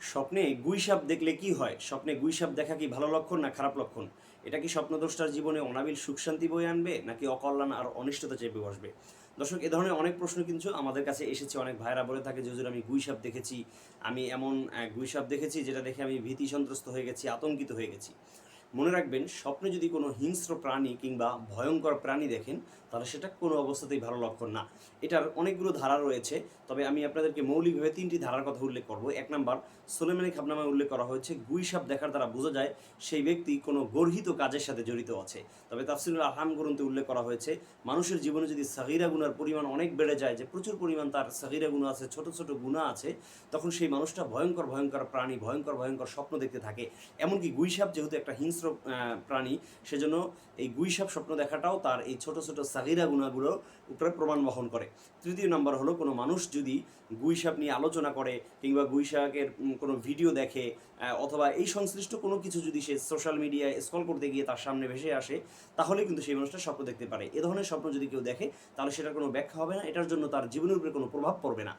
স্বপ্নে গুইসাপ দেখলে কি হয়? স্বপ্নে গুইসাপ দেখা কি ভালো লক্ষণ না খারাপ লক্ষণ? এটা কি স্বপ্নদ্রষ্টার জীবনে অনাবিল সুখ শান্তি বয়ে আনবে, নাকি অকল্যাণ আর অনিষ্টতা চেপে বসবে? দর্শক, এ ধরনের অনেক প্রশ্ন কিন্তু আমাদের কাছে এসেছে। অনেক ভাইরা বলে থাকে যে আমি গুইসাপ দেখেছি। আমি এমন গুইসাপ দেখেছি যেটা দেখে আমি ভীতি সন্ত্রস্ত হয়ে গেছি, আতঙ্কিত হয়ে গেছি। মনে রাখবেন, স্বপ্নে যদি কোনো হিংস্র প্রাণী কিংবা ভয়ঙ্কর প্রাণী দেখেন, তাহলে সেটা কোনো অবস্থাতেই ভালো লক্ষণ না। এটার অনেকগুলো ধারা রয়েছে, তবে আমি আপনাদেরকে মৌলিকভাবে তিনটি ধারার কথা উল্লেখ করব। এক নাম্বার, সোলেমানি খাবনামায় উল্লেখ করা হয়েছে, গুইসাপ দেখার দ্বারা বোঝা যায় সেই ব্যক্তি কোনো গর্হিত কাজের সাথে জড়িত আছে। তবে তাফসিলুল আহাম গ্রন্থে উল্লেখ করা হয়েছে, মানুষের জীবনে যদি সাগিরা গুনার পরিমাণ অনেক বেড়ে যায়, যে প্রচুর পরিমাণ তার সাগিরা গুণা আছে, ছোট ছোট গুণা আছে, তখন সেই মানুষটা ভয়ঙ্কর ভয়ঙ্কর প্রাণী, ভয়ঙ্কর ভয়ঙ্কর স্বপ্ন দেখতে থাকে। এমনকি গুইসাপ যেহেতু একটা হিংস্র আহ, প্রাণী সেজন্য এই গুইসাপ স্বপ্ন দেখাটাও তার এই ছোট ছোট সাগিরা গুণাগুলোর উপরে প্রমাণ বহন করে। তৃতীয় নাম্বার হলো কোনো মানুষ যদি গুইসাপ নিয়ে আলোচনা করে কিংবা গুইসাপের কোনো ভিডিও দেখে অথবা এই সংশ্লিষ্ট কোনো কিছু যদি সে সোশ্যাল মিডিয়ায় স্ক্রল করতে গিয়ে তার সামনে ভেসে আসে তাহলে কিন্তু সেই মানুষটা স্বপ্ন দেখতে পারে। এ ধরনের স্বপ্ন যদি কেউ দেখে তাহলে সেটার কোনো ব্যাখ্যা হবে না। এটার জন্য তার জীবনের উপরে কোনো প্রভাব পড়বে না।